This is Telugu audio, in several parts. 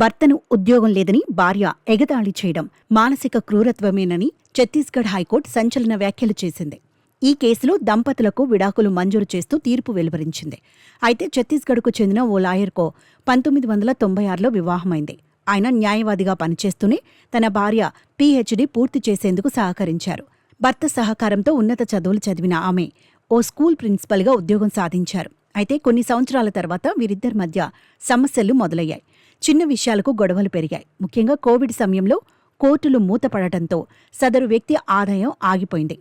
భర్తను ఉద్యోగం లేదని భార్య ఎగతాళి చేయడం మానసిక క్రూరత్వమేనని ఛత్తీస్గఢ్ హైకోర్టు సంచలన వ్యాఖ్యలు చేసింది. ఈ కేసులో దంపతులకు విడాకులు మంజూరు చేస్తూ తీర్పు వెలువరించింది. అయితే ఛత్తీస్గఢ్కు చెందిన ఓ లాయర్కో పంతొమ్మిది వందల తొంభై ఆరులో వివాహమైంది. ఆయన న్యాయవాదిగా పనిచేస్తూనే తన భార్య పీహెచ్డీ పూర్తి చేసేందుకు సహకరించారు. భర్త సహకారంతో ఉన్నత చదువులు చదివిన ఆమె ఓ స్కూల్ ప్రిన్సిపల్గా ఉద్యోగం సాధించారు. అయితే కొన్ని సంవత్సరాల తర్వాత వీరిద్దరి మధ్య సమస్యలు మొదలయ్యాయి. చిన్న విషయాలకు గొడవలు పెరిగాయి. ముఖ్యంగా కోవిడ్ సమయంలో కోర్టులు మూతపడటంతో సదరు వ్యక్తి ఆదాయం ఆగిపోయింది.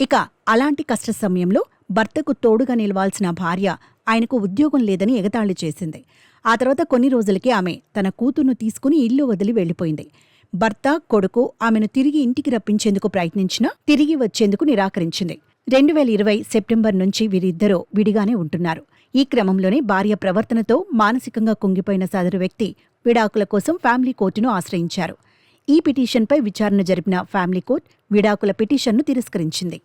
ఇక అలాంటి కష్ట సమయంలో భర్తకు తోడుగా నిలవాల్సిన భార్య ఆయనకు ఉద్యోగం లేదని ఎగతాళి చేసింది. ఆ తర్వాత కొన్ని రోజులకి ఆమె తన కూతుర్ను తీసుకుని ఇల్లు వదిలి వెళ్ళిపోయింది భర్త కొడుకు ఆమెను తిరిగి ఇంటికి రప్పించేందుకు ప్రయత్నించినా తిరిగి వచ్చేందుకు నిరాకరించింది. రెండు వేల ఇరవై సెప్టెంబర్ నుంచి వీరిద్దరూ విడిగానే ఉంటున్నారు. ఈ క్రమంలోనే భార్య ప్రవర్తనతో మానసికంగా కుంగిపోయిన సదరు వ్యక్తి విడాకుల కోసం ఫ్యామిలీ కోర్టును ఆశ్రయించారు. ఈ పిటిషన్పై విచారణ జరిపిన ఫ్యామిలీ కోర్టు విడాకుల పిటిషన్ను తిరస్కరించింది.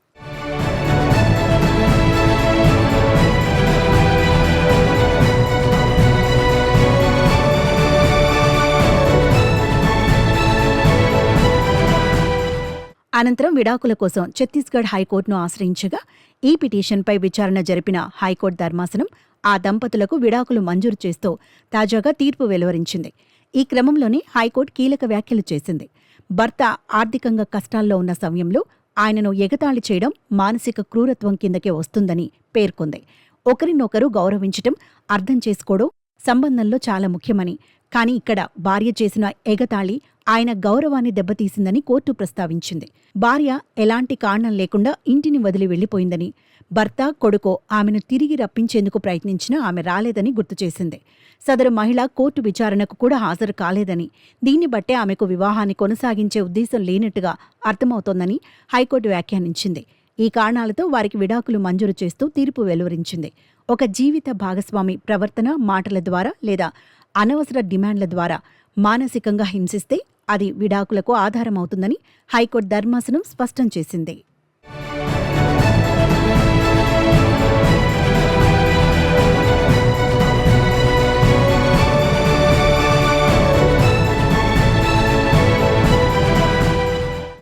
అనంతరం విడాకుల కోసం ఛత్తీస్గఢ్ హైకోర్టును ఆశ్రయించగా ఈ పిటిషన్పై విచారణ జరిపిన హైకోర్టు ధర్మాసనం ఆ దంపతులకు విడాకులు మంజూరు చేస్తూ తాజాగా తీర్పు వెలువరించింది. ఈ క్రమంలోనే హైకోర్టు కీలక వ్యాఖ్యలు చేసింది. భర్త ఆర్థికంగా కష్టాల్లో ఉన్న సమయంలో ఆయనను ఎగతాళి చేయడం మానసిక క్రూరత్వం కిందకే వస్తుందని పేర్కొంది. ఒకరినొకరు గౌరవించటం అర్థం చేసుకోవడం సంబంధంలో చాలా ముఖ్యమని. కానీ ఇక్కడ భార్య చేసిన ఎగతాళి ఆయన గౌరవాన్ని దెబ్బతీసిందని కోర్టు ప్రస్తావించింది. భార్య ఎలాంటి కారణం లేకుండా ఇంటిని వదిలి వెళ్ళిపోయిందని భర్త కొడుకో ఆమెను తిరిగి రప్పించేందుకు ప్రయత్నించినా ఆమె రాలేదని గుర్తు చేసింది. సదరు మహిళ కోర్టు విచారణకు కూడా హాజరు కాలేదని దీన్ని బట్టే ఆమెకు వివాహాన్ని కొనసాగించే ఉద్దేశం లేనట్టుగా అర్థమవుతోందని హైకోర్టు వ్యాఖ్యానించింది. ఈ కారణాలతో వారికి విడాకులు మంజూరు చేస్తూ తీర్పు వెలువరించింది. ఒక జీవిత భాగస్వామి ప్రవర్తన మాటల ద్వారా లేదా అనవసర డిమాండ్ల ద్వారా మానసికంగా హింసిస్తే అది విడాకులకు ఆధారమవుతుందని హైకోర్టు ధర్మాసనం స్పష్టం చేసింది.